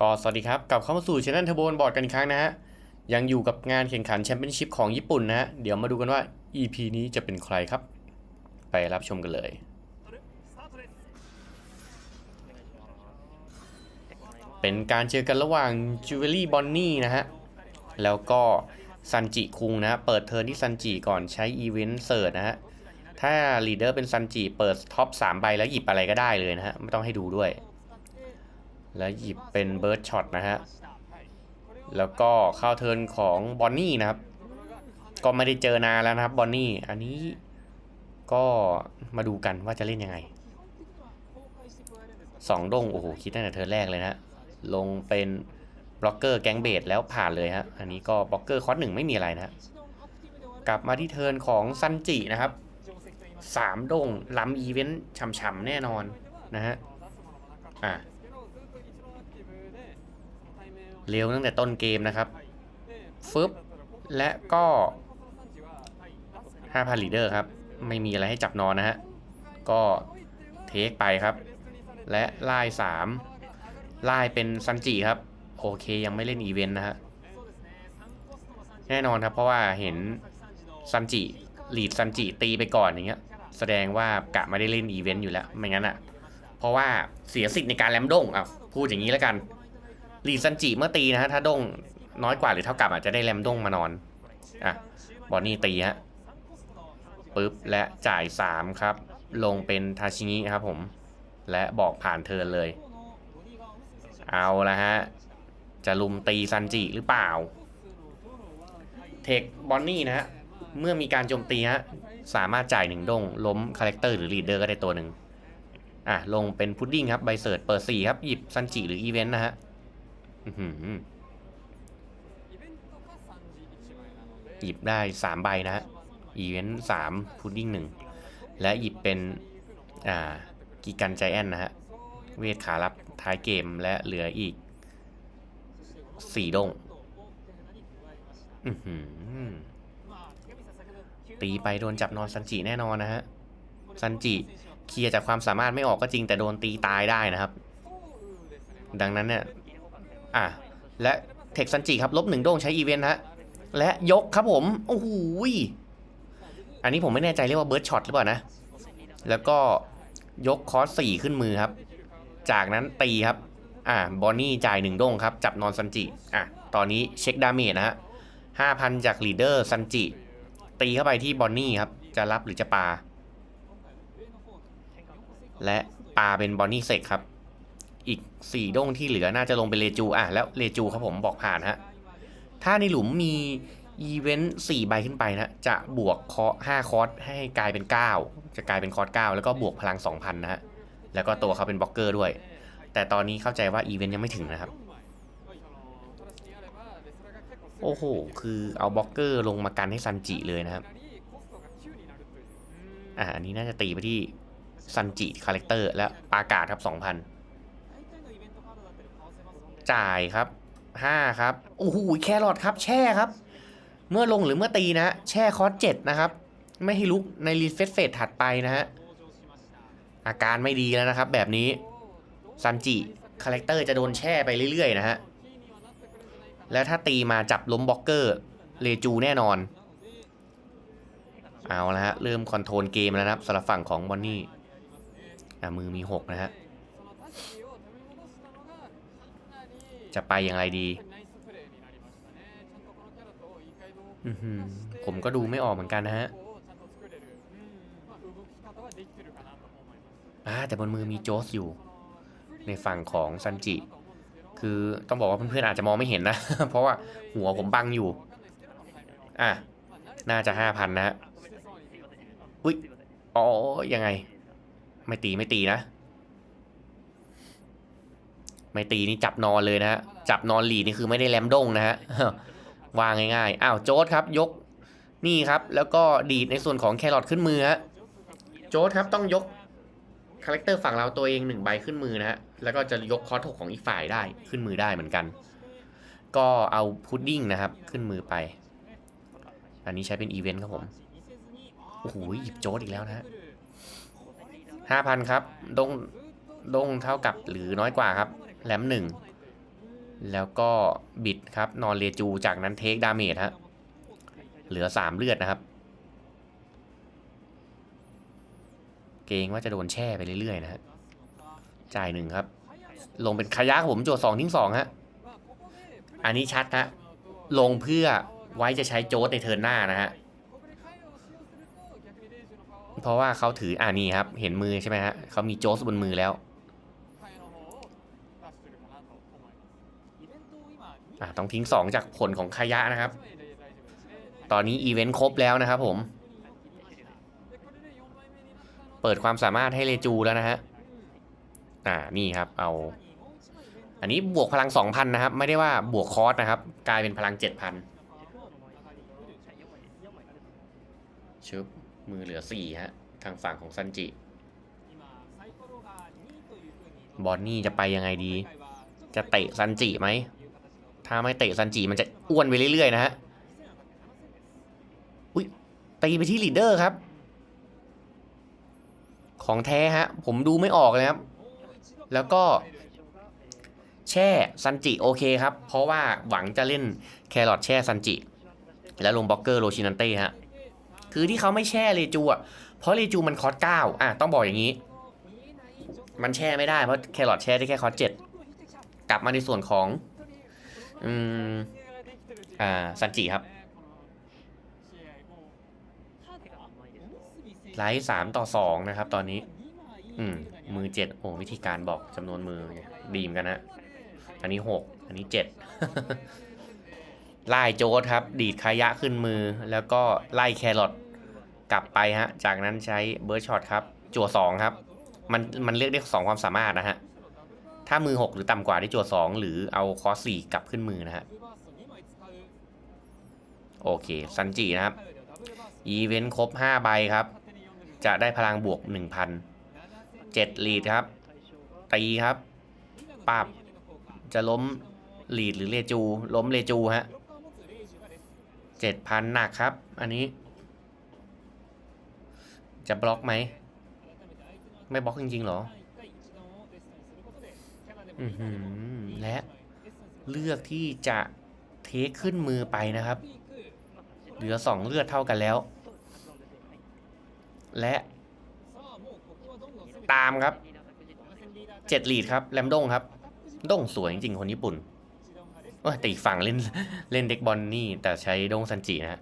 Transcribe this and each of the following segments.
ก็สวัสดีครับกลับเข้ามาสู่ช anel เทอร์โบนบอร์ดกันอีกครั้งนะฮะ ยังอยู่กับงานแข่งขันแชมเปี้ยนชิพของญี่ปุ่นนะฮะ เดี๋ยวมาดูกันว่า EP นี้จะเป็นใครครับ ไปรับชมกันเลยเป็นการเจอกันระหว่างจูเวลลี่บอนนี่นะฮะ แล้วก็ซันจิคุงนะฮะเปิดเทิร์นที่ซันจิก่อนใช้อีเวนต์เสิร์ชนะฮะ ถ้าลีดเดอร์เป็นซันจิเปิดท็อป3ใบแล้วหยิบอะไรก็ได้เลยนะฮะ ไม่ต้องให้ดูด้วย แล้วหยิบเป็นเบิร์ดช็อตนะฮะ แล้วก็เข้าเทิร์นของบอนนี่นะครับ ก็ไม่ได้เจอนานแล้วนะครับบอนนี่ อันนี้ก็มาดูกันว่าจะเล่นยังไงสองดงโอ้โห คิดตั้งแต่เทิร์นแรกเลยนะลงเป็นบล็อกเกอร์แกงเบดแล้วผ่านเลยฮะ อันนี้ก็บล็อกเกอร์คอร์สหนึ่งไม่มีอะไรนะฮะกลับมาที่เทิร์นของซันจินะครับสามดงล้ำอีเวนต์ฉ่ำๆแน่นอนนะฮะ อะ เร็วตั้งแต่ต้นเกมนะครับฟึบและก็5,000ลีเดอร์ครับ ไม่มีอะไรให้จับนอนนะฮะ ก็เทคไปครับ และไล่3ไล่เป็นซันจิครับ โอเคยังไม่เล่นอีเวนต์นะฮะ แน่นอนครับ เพราะว่าเห็นซันจิลีดซันจิตีไปก่อนอย่างเงี้ย แสดงว่ากะไม่ได้เล่นอีเวนต์อยู่แล้ว ไม่งั้นอะเพราะว่าเสียสิทธิ์ในการแลมด้งอะพูดอย่างนี้แล้วกัน ลีดซันจิเมื่อตีนะฮะถ้าด้งน้อยกว่าหรือเท่ากับอาจจะได้แรมด้งมานอนอะบอนนี่ตีฮะปึ๊บและจ่าย 3 ครับ ลงเป็นทาชิงิครับผม และบอกผ่านเทินเลย เอาละฮะ จะลุมตีซันจิหรือเปล่า เทคบอนนี่นะฮะ เมื่อมีการโจมตีฮะ สามารถจ่ายหนึ่งด้งล้มคาแรคเตอร์หรือลีดเดอร์ก็ได้ตัวหนึ่งอะ ลงเป็นพุดดิ้งครับ ใบเสิร์ตเปิด4ครับ หยิบซันจิหรืออีเวนต์นะฮะ หือหยิบได้สามใบนะฮะอีเวนต์สามพุดดิ้งหนึ่งและหยิบเป็นอ่ากีกันใจแอนนะฮะ เวทขารับท้ายเกมและเหลืออีกสี่ดงอือหือตีไปโดนจับนอนซันจิแน่นอนนะฮะ ซันจิเคลียร์จากความสามารถไม่ออกก็จริงแต่โดนตีตายได้นะครับ ดังนั้นเนี่ย อะและเทคซันจิครับลบหนึ่งโด้งใช้อีเวนต์ฮะและยกครับผม โอ้โหอันนี้ผมไม่แน่ใจเรียกว่าเบิร์ดช็อตหรือเปล่านะ แล้วก็ยกคอร์สสี่ขึ้นมือครับ จากนั้นตีครับ อะบอนนี่จ่ายหนึ่งโด้งครับ จับนอนซันจิ อะ ตอนนี้เช็คดาเมจนะฮะห้าพันจากลีดเดอร์ซันจิ ตีเข้าไปที่บอนนี่ครับ จะรับหรือจะปา และปาเป็นบอนนี่เซกครับ อีกสี่ด้งที่เหลือน่าจะลงเป็นเลจูอะแล้วเลจูครับผมบอกผ่านฮะถ้าในหลุมมีอีเวนต์สี่ใบขึ้นไปนะ จะบวกคอห้าคอร์สให้กลายเป็น 9 จะกลายเป็นคอร์ส9แล้วก็บวกพลัง 2,000 นะฮะ แล้วก็ตัวเขาเป็นบล็อกเกอร์ด้วย แต่ตอนนี้เข้าใจว่าอีเวนต์ยังไม่ถึงนะครับ โอ้โห คือเอาบล็อกเกอร์ลงมากันให้ซันจิเลยนะครับ อ่าอันนี้น่าจะตีไปที่ซันจิคาแรคเตอร์และปากาศครับ 2,000 จ่ายครับ5ครับโอ้โหแครอทครับแช่ครับ เมื่อลงหรือเมื่อตีนะแช่คอร์ส7นะครับ ไม่ให้ลุกในรีเฟสเฟสถัดไปนะฮะอาการไม่ดีแล้วนะครับ แบบนี้ซันจิคาแรคเตอร์จะโดนแช่ไปเรื่อยๆนะฮะและถ้าตีมาจับล้มบล็อกเกอร์เลจูแน่นอน เอาละฮะเริ่มคอนโทรลเกมแล้วนะครับสำหรับฝั่งของบอนนี่มือมี 6 นะฮะ จะไปอย่างไรดีอือหือผมก็ดูไม่ออกเหมือนกันนะฮะอ่าแต่บนมือมีโจสอยู่ ในฝั่งของซันจิ คือต้องบอกว่าเพื่อนๆอาจจะมองไม่เห็นนะ เพราะว่าหัวผมบังอยู่ อะ น่าจะห้าพันนะฮะอุ้ยอ๋อยังไง ไม่ตีไม่ตีนะ ไม่ตีนี่จับนอนเลยนะฮะ จับนอนหลีนี่คือไม่ได้แลมด้งนะฮะวางง่ายๆ อ้าวโจ๊ตครับยกนี่ครับ แล้วก็ดีดในส่วนของแครอทขึ้นมือฮะโจ๊ตครับต้องยกคาแรคเตอร์ฝั่งเราตัวเองหนึ่งใบขึ้นมือนะฮะ แล้วก็จะยกคอร์ถกของอีกฝ่ายได้ขึ้นมือได้เหมือนกัน ก็เอาพุดดิ้งนะครับ ขึ้นมือไป อันนี้ใช้เป็นอีเวนต์ครับผม โอ้โหหยิบโจ๊ตอีกแล้วนะฮะห้าพันครับดงดงเท่ากับหรือน้อยกว่าครับ แหลมหนึ่งแล้วก็บิดครับ นอนเรจูจากนั้นเทคดาเมจฮะเหลือสามเลือดนะครับ เกรงว่าจะโดนแช่ไปเรื่อยๆนะฮะจ่ายหนึ่งครับ ลงเป็นขยักผมโจทย์สองทิ้งสองฮะอันนี้ชัดฮะลงเพื่อไว้จะใช้โจทย์ในเทิร์นหน้านะฮะเพราะว่าเขาถืออ่านี่ครับ เห็นมือใช่ไหมฮะเขามีโจสบนมือแล้ว อะต้องทิ้ง 2 จากผลของขยะนะครับ ตอนนี้อีเวนต์ครบแล้วนะครับผม เปิดความสามารถให้เลจูแล้วนะฮะ อ่า นี่ครับ เอา อันนี้บวกพลัง 2,000 นะครับ ไม่ได้ว่าบวกคอร์สนะครับ กลายเป็นพลัง 7,000 ชึบ มือเหลือ 4 ฮะ ทางฝั่งของซันจิ บอนนี่จะไปยังไงดี จะเตะซันจิไหม ถ้าไม่เตะซันจิมันจะอ้วนไปเรื่อยๆนะฮะอุ้ยตีไปที่ลีดเดอร์ครับ ของแท้ฮะ ผมดูไม่ออกเลยครับ แล้วก็ แช่ซันจิโอเคครับ เพราะว่าหวังจะเล่นแครอทแช่ซันจิ แล้วลงบล็อกเกอร์โรชินันเต้ฮะ คือที่เขาไม่แช่เลจูอะ เพราะเลจูมันคอร์สเก้าอะต้องบอกอย่างนี้ มันแช่ไม่ได้เพราะแครอทแช่ได้แค่คอร์สเจ็ดกลับมาในส่วนของ อืม อ่า ซันจิครับ ไลท์สามต่อสองนะครับ ตอนนี้ อืม มือเจ็ดโอ้วิธีการบอกจำนวนมือดีมกันนะ อันนี้หก อันนี้เจ็ดไล่โจทครับ ดีดคายะขึ้นมือ แล้วก็ไล่แครอทกลับไปฮะ จากนั้นใช้เบิร์ดช็อตครับ จั่วสองครับ มันมันเลือกได้สองความสามารถนะฮะ ถ้ามือ 6 หรือต่ำกว่าได้จั่ว2 หรือเอาคอส4กลับขึ้นมือนะฮะ โอเค ซันจินะครับ อีเวนต์ครบ 5 ใบครับ จะได้พลังบวก 1,000 7ลีดครับ ตีครับปับจะล้มลีดหรือเลจู ล้มเลจูฮะ7,000หนักครับ อันนี้ จะบล็อกไหม ไม่บล็อกจริงๆหรอ และเลือกที่จะเทคขึ้นมือไปนะครับ เหลือสองเลือดเท่ากันแล้ว และตามครับเจ็ดลีดครับแลมด้งครับด้งสวยจริงๆคนญี่ปุ่นว่าแต่อีกฝั่งเล่นเล่นเด็กบอลนี่แต่ใช้ด้งซันจินะฮะ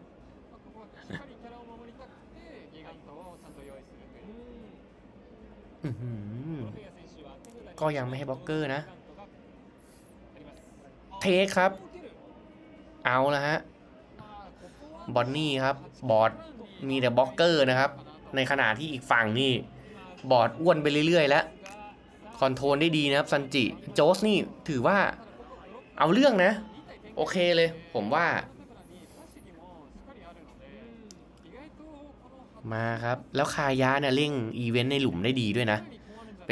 อื้อหือ ก็ยังไม่ให้บล็อกเกอร์นะ เทคครับ เอาละฮะ บอนนี่ครับ บอดมีแต่บล็อกเกอร์นะครับ ในขณะที่อีกฝั่งนี่ บอดอ้วนไปเรื่อยๆ แล้วคอนโทรลได้ดีนะครับซันจิ โจสนี่ถือว่าเอาเรื่องนะ โอเคเลย ผมว่า มาครับ แล้วคายะเนี่ยเร่งอีเวนต์ในหลุมได้ดีด้วยนะ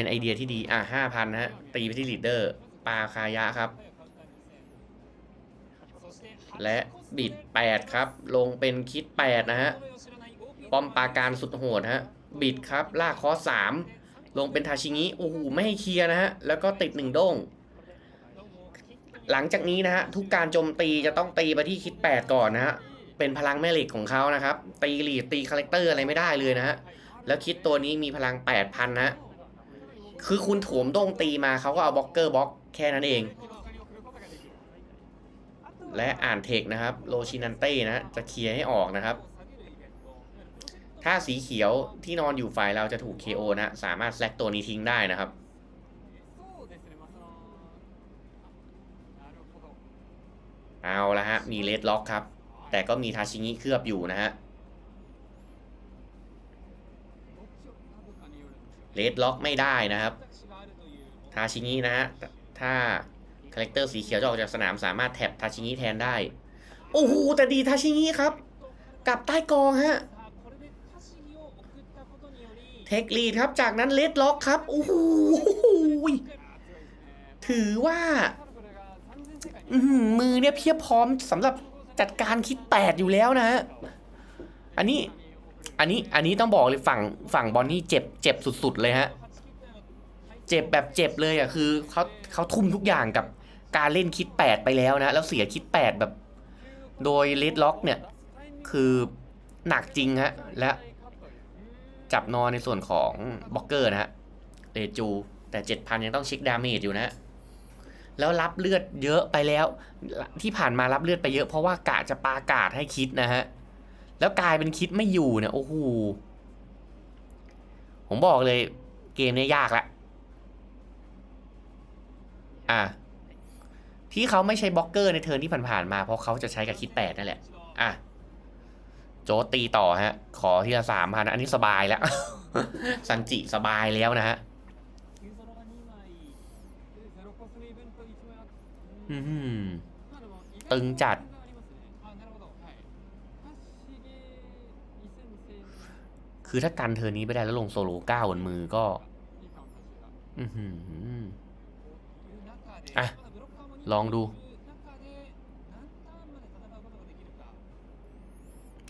เป็นไอเดียที่ดี อะห้าพันฮะ ตีไปที่ลีดเดอร์ ปาคายะครับ และบิด 8 ครับ ลงเป็นคิด 8 นะฮะ ป้อมปาการสุดโหดฮะ บิดครับ ลากคอส3ลงเป็นทาชิงิโอ้โห ไม่ให้เคลียร์นะฮะ แล้วก็ติด1โด้งหลังจากนี้นะฮะ ทุกการโจมตีจะต้องตีไปที่คิด 8 ก่อนนะฮะ เป็นพลังแม่เหล็กของเขานะครับ ตีหลีดตีคาแรคเตอร์อะไรไม่ได้เลยนะฮะ แล้วคิดตัวนี้มีพลัง 8,000นะฮะ คือคุณโถมโด้งตีมาเขาก็เอาบล็อกเกอร์บล็อกแค่นั้นเอง และอ่านเทคนะครับโรชินันเต้นะ จะเคลียร์ให้ออกนะครับ ถ้าสีเขียวที่นอนอยู่ฝ่ายเราจะถูก KO นะ สามารถแซกตัวนี้ทิ้งได้นะครับเอาละฮะ มีเลดล็อกครับ แต่ก็มีทาชิงิเคลือบอยู่นะฮะ เลดล็อกไม่ได้นะครับ ทาชิงินะฮะ ถ้าคาแรคเตอร์สีเขียวจะออกจากสนามสามารถแท็บทาชิงิแทนได้ โอ้โห แต่ดีทาชิงิครับกลับใต้กองฮะ เทคลีดครับ จากนั้นเลดล็อกครับ โอ้โห ถือว่า มือเนี่ยเพียบพร้อมสำหรับจัดการคิดแปดอยู่แล้วนะฮะ อันนี้ อันนี้อันนี้ต้องบอกเลยฝั่งฝั่งบอลนี่เจ็บเจ็บสุดๆเลยฮะ เจ็บแบบเจ็บเลยอะคือเขาเขาทุ่มทุกอย่างกับการเล่นคิด8ไปแล้วนะ แล้วเสียคิด8แบบ โดยเลดล็อกเนี่ย คือหนักจริงฮะ และจับนอนในส่วนของบล็อกเกอร์นะฮะเรจู แต่7,000ยังต้องเช็คดาเมจอยู่นะ แล้วรับเลือดเยอะไปแล้ว ที่ผ่านมารับเลือดไปเยอะเพราะว่ากะจะปากาดให้คิดนะฮะ แล้วกลายเป็นคิดไม่อยู่เนี่ยโอ้โหผมบอกเลยเกมนี้ยากละอะที่เขาไม่ใช้บล็อกเกอร์ในเทิร์นที่ผ่านๆมา เพราะเขาจะใช้กับคิดแปดนั่นแหละ อะ โจตีต่อฮะ ขอทีละสามพันอันนี้สบายแล้วซันจิสบายแล้วนะฮะอือหือตึงจัด คือถ้ากันเทิร์นนี้ไม่ได้แล้วลงโซโล่เก้าบนมือก็ อือหืออะ ลองดู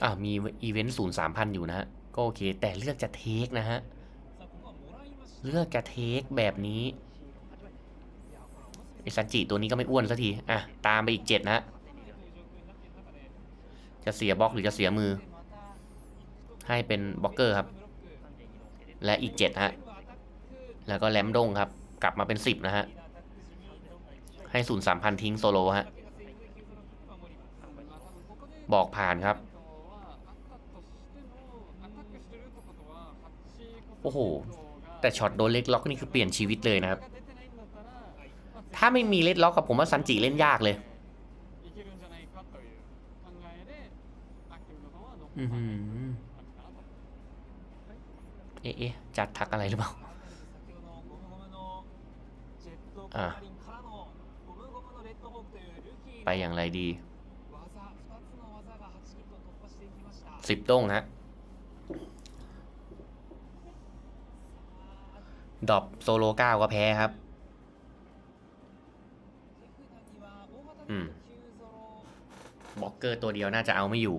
อะมีอีเวนต์ศูนย์สามพันอยู่นะฮะ ก็โอเค แต่เลือกจะเทคนะฮะ เลือกจะเทคแบบนี้ไอซันจิตัวนี้ก็ไม่อ้วนสักที อะ ตามไปอีกเจ็ดนะฮะ จะเสียบล็อกหรือจะเสียมือ ให้เป็นบล็อกเกอร์ครับ และอีกเจ็ดฮะแล้วก็แลมดงครับ กลับมาเป็นสิบนะฮะ ให้ศูนย์สามพันทิ้งโซโลฮะ บอกผ่านครับ โอ้โห แต่ช็อตโดนเล็กล็อกนี่คือเปลี่ยนชีวิตเลยนะครับ ถ้าไม่มีเล็กล็อกกับผมว่าซันจิเล่นยากเลยอือหือ เอ๊ะเอ๊ะจัดทักอะไรหรือเปล่าอะไปอย่างไรดีสิบโต้งฮะดรอปโซโลเก้าก็แพ้ครับ อืม บล็อกเกอร์ตัวเดียวน่าจะเอาไม่อยู่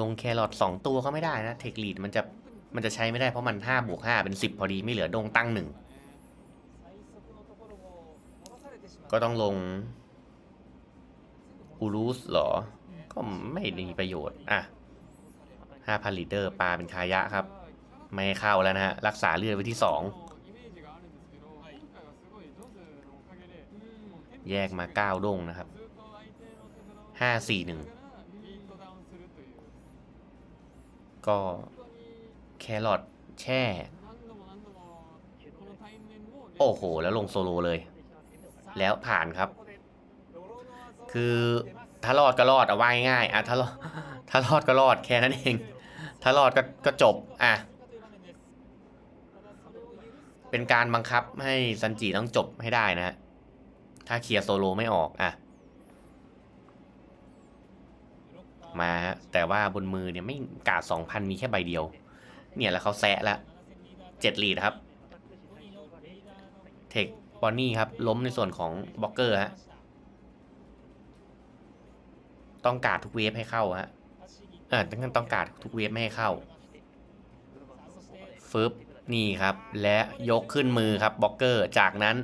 ลงแครอทสองตัวก็ไม่ได้นะ เทคลีดมันจะมันจะใช้ไม่ได้เพราะมันห้าบวกห้าเป็นสิบพอดีไม่เหลือดงตั้งหนึ่งก็ต้องลงอูรูสเหรอ ก็ไม่มีประโยชน์ อะห้าพันลิตรปลาเป็นคายะครับ ไม่เข้าแล้วนะฮะ รักษาเลือดไว้ที่สองแยกมาเก้าดงนะครับห้าสี่หนึ่ง ก็แครอทแช่ โอ้โห แล้วลงโซโลเลย แล้วผ่านครับ คือถ้ารอดก็รอดเอาไว้ง่ายๆอะถ้ารอดถ้ารอดก็รอดแค่นั้นเอง ถ้ารอดก็ก็จบอะเป็นการบังคับให้ซันจิต้องจบให้ได้นะฮะถ้าเคลียร์โซโลไม่ออกอะ มาฮะแต่ว่าบนมือเนี่ยไม่กาดสองพันมีแค่ใบเดียว เนี่ยแล้วเขาแซะแล้วเจ็ดลีดครับเทคบอนนี่ครับ ล้มในส่วนของบล็อกเกอร์ฮะต้องการทุกเวฟให้เข้าฮะเออต้องต้องการทุกเวฟไม่ให้เข้าฟึบนี่ครับ และยกขึ้นมือครับบล็อกเกอร์จากนั้น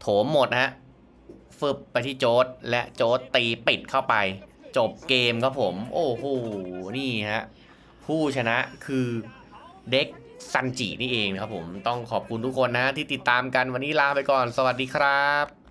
โถมหมดฮะฟึบไปที่โจดและโจดตีปิดเข้าไป จบเกมครับผม โอ้โห นี่ฮะ ผู้ชนะคือเด็กซันจินี่เองนะครับผม ต้องขอบคุณทุกคนนะที่ติดตามกันวันนี้ลาไปก่อน สวัสดีครับ